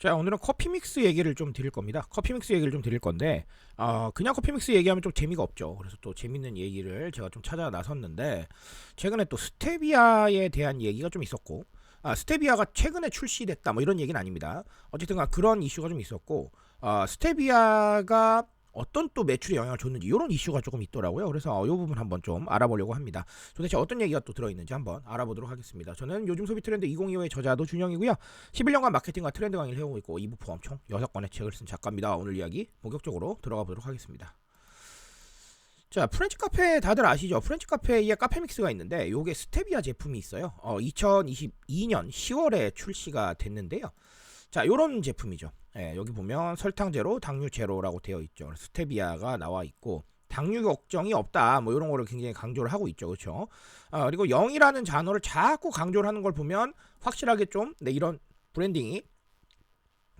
자 오늘은 커피 믹스 얘기를 좀 드릴 겁니다. 커피 믹스 얘기를 좀 드릴 건데 어, 그냥 커피 믹스 얘기하면 좀 재미가 없죠. 그래서 또 재밌는 얘기를 제가 좀 찾아 나섰는데 최근에 또 스테비아에 대한 얘기가 좀 있었고 아, 스테비아가 최근에 출시됐다 뭐 이런 얘기는 아닙니다. 어쨌든 간 그런 이슈가 좀 있었고 어, 스테비아가 어떤 또 매출에 영향을 줬는지 이런 이슈가 조금 있더라고요. 그래서 이 부분 한번 좀 알아보려고 합니다. 도대체 어떤 얘기가 또 들어있는지 한번 알아보도록 하겠습니다. 저는 요즘 소비 트렌드 2025의 저자도 준영이고요. 11년간 마케팅과 트렌드 강의를 해오고 있고 이부 포함 총 6권의 책을 쓴 작가입니다. 오늘 이야기 본격적으로 들어가 보도록 하겠습니다. 자, 프렌치 카페 다들 아시죠? 프렌치 카페에 카페 믹스가 있는데 요게 스테비아 제품이 있어요. 어, 2022년 10월에 출시가 됐는데요. 자, 요런 제품이죠. 예, 여기 보면 설탕 제로, 당류 제로라고 되어 있죠. 스테비아가 나와 있고 당류 걱정이 없다. 뭐 이런 거를 굉장히 강조를 하고 있죠. 그렇죠? 아, 그리고 0이라는 단어를 자꾸 강조를 하는 걸 보면 확실하게 좀 네, 이런 브랜딩이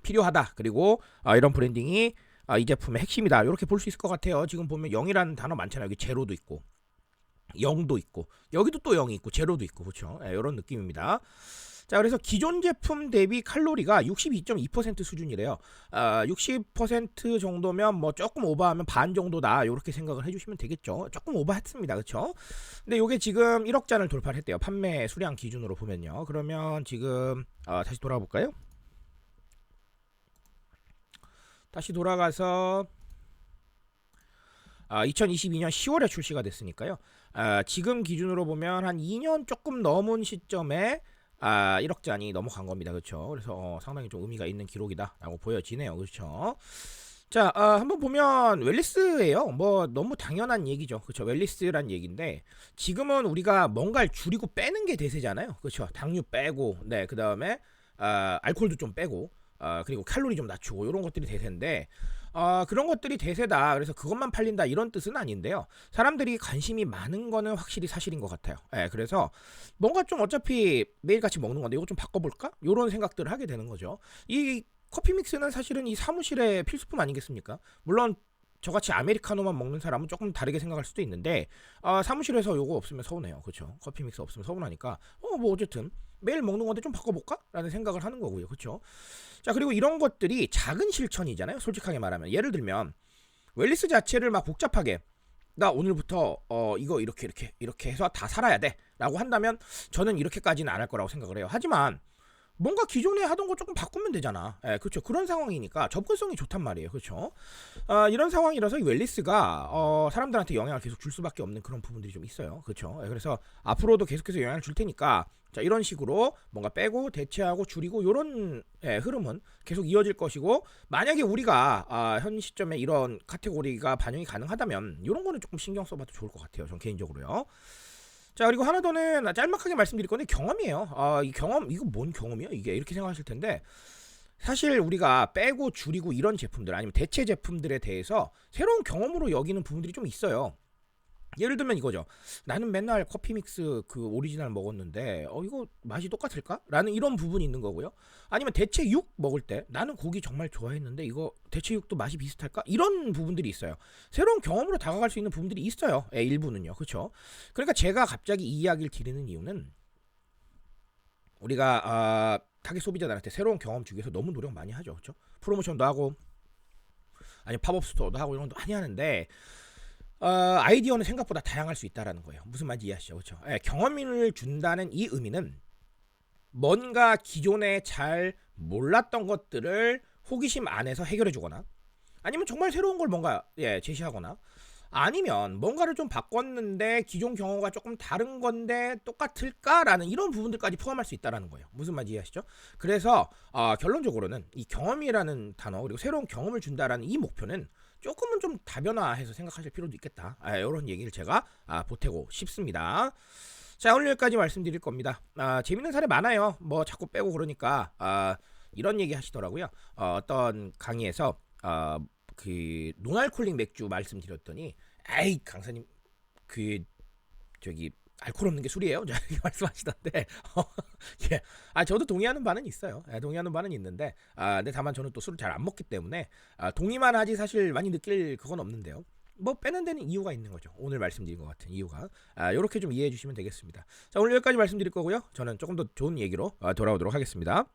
필요하다. 그리고 아, 이런 브랜딩이 아, 이 제품의 핵심이다. 이렇게 볼 수 있을 것 같아요. 지금 보면 0이라는 단어 많잖아요. 여기 제로도 있고 0도 있고 여기도 또 0이 있고 제로도 있고 그렇죠? 예, 이런 느낌입니다. 자, 그래서 기존 제품 대비 칼로리가 62.2% 수준이래요. 아, 60% 정도면 뭐 조금 오버하면 반 정도다. 이렇게 생각을 해주시면 되겠죠. 조금 오버했습니다. 그렇죠? 근데 이게 지금 1억 잔을 돌파를 했대요. 판매 수량 기준으로 보면요. 그러면 지금 아, 다시 돌아가 볼까요? 다시 돌아가서 아, 2022년 10월에 출시가 됐으니까요. 아, 지금 기준으로 보면 한 2년 조금 넘은 시점에 아, 1억 잔이 넘어간 겁니다. 그렇죠? 그래서 어, 상당히 좀 의미가 있는 기록이다라고 보여지네요. 그렇죠? 자, 어, 한번 보면 웰리스예요. 뭐 너무 당연한 얘기죠. 그렇죠? 웰리스란 얘기인데 지금은 우리가 뭔가를 줄이고 빼는 게 대세잖아요. 그렇죠? 당류 빼고 네, 그다음에 아, 알코올도 좀 빼고 아, 그리고 칼로리 좀 낮추고 이런 것들이 대세인데 어, 그런 것들이 대세다. 그래서 그것만 팔린다 이런 뜻은 아닌데요. 사람들이 관심이 많은 거는 확실히 사실인 것 같아요. 예, 그래서 뭔가 좀 어차피 매일 같이 먹는 건데 이거 좀 바꿔볼까? 이런 생각들을 하게 되는 거죠. 이 커피 믹스는 사실은 이 사무실의 필수품 아니겠습니까? 물론 저같이 아메리카노만 먹는 사람은 조금 다르게 생각할 수도 있는데 아, 사무실에서 요거 없으면 서운해요. 그렇죠? 커피 믹스 없으면 서운하니까 어 뭐 어쨌든 매일 먹는 건데 좀 바꿔볼까? 라는 생각을 하는 거고요. 그렇죠? 자 그리고 이런 것들이 작은 실천이잖아요. 솔직하게 말하면 예를 들면 웰리스 자체를 막 복잡하게 나 오늘부터 어 이거 이렇게 이렇게 이렇게 해서 다 살아야 돼라고 한다면 저는 이렇게까지는 안 할 거라고 생각을 해요. 하지만 뭔가 기존에 하던 거 조금 바꾸면 되잖아. 예, 그렇죠. 그런 상황이니까 접근성이 좋단 말이에요. 그렇죠. 아, 이런 상황이라서 이 웰리스가 어, 사람들한테 영향을 계속 줄 수밖에 없는 그런 부분들이 좀 있어요. 그렇죠. 예, 그래서 앞으로도 계속해서 영향을 줄 테니까 자, 이런 식으로 뭔가 빼고 대체하고 줄이고 이런 예, 흐름은 계속 이어질 것이고 만약에 우리가 아, 현 시점에 이런 카테고리가 반영이 가능하다면 이런 거는 조금 신경 써봐도 좋을 것 같아요. 전 개인적으로요. 자 그리고 하나 더는 짤막하게 말씀드릴 건데 경험이에요. 아, 이 경험 이거 뭔 경험이야 이게 이렇게 생각하실 텐데 사실 우리가 빼고 줄이고 이런 제품들 아니면 대체 제품들에 대해서 새로운 경험으로 여기는 부분들이 좀 있어요. 예를 들면 이거죠. 나는 맨날 커피 믹스 그 오리지널 먹었는데 어 이거 맛이 똑같을까? 라는 이런 부분이 있는 거고요. 아니면 대체 육 먹을 때 나는 고기 정말 좋아했는데 이거 대체 육도 맛이 비슷할까? 이런 부분들이 있어요. 새로운 경험으로 다가갈 수 있는 부분들이 있어요. 예, 일부는요. 그렇죠? 그러니까 제가 갑자기 이 이야기를 드리는 이유는 우리가 아, 타겟 소비자들한테 새로운 경험 주기 위해서 너무 노력 많이 하죠. 그렇죠? 프로모션도 하고 아니 팝업 스토어도 하고 이런 것도 많이 하는데 어, 아이디어는 생각보다 다양할 수 있다라는 거예요. 무슨 말인지 이해하시죠? 그렇죠? 예, 경험을 준다는 이 의미는 뭔가 기존에 잘 몰랐던 것들을 호기심 안에서 해결해 주거나 아니면 정말 새로운 걸 뭔가 예, 제시하거나 아니면 뭔가를 좀 바꿨는데 기존 경험과 조금 다른 건데 똑같을까라는 이런 부분들까지 포함할 수 있다라는 거예요. 무슨 말인지 이해하시죠? 그래서 어, 결론적으로는 이 경험이라는 단어 그리고 새로운 경험을 준다라는 이 목표는 조금은 좀 다변화해서 생각하실 필요도 있겠다. 아, 이런 얘기를 제가 아, 보태고 싶습니다. 자 오늘 여기까지 말씀드릴 겁니다. 아, 재밌는 사례 많아요. 뭐 자꾸 빼고 그러니까 아, 이런 얘기 하시더라고요. 어, 어떤 강의에서 어, 그 노알콜릭 맥주 말씀드렸더니 에이 강사님 그 저기 알코올 없는 게 술이에요. 이렇게 말씀하시던데, 어, 예, 아 저도 동의하는 바는 있어요. 예, 동의하는 바는 있는데, 아, 근데 다만 저는 또 술을 잘 안 먹기 때문에 아, 동의만 하지 사실 많이 느낄 그건 없는데요. 뭐 빼는 데는 이유가 있는 거죠. 오늘 말씀드린 것 같은 이유가 아, 이렇게 좀 이해해 주시면 되겠습니다. 자 오늘 여기까지 말씀드릴 거고요. 저는 조금 더 좋은 얘기로 아, 돌아오도록 하겠습니다.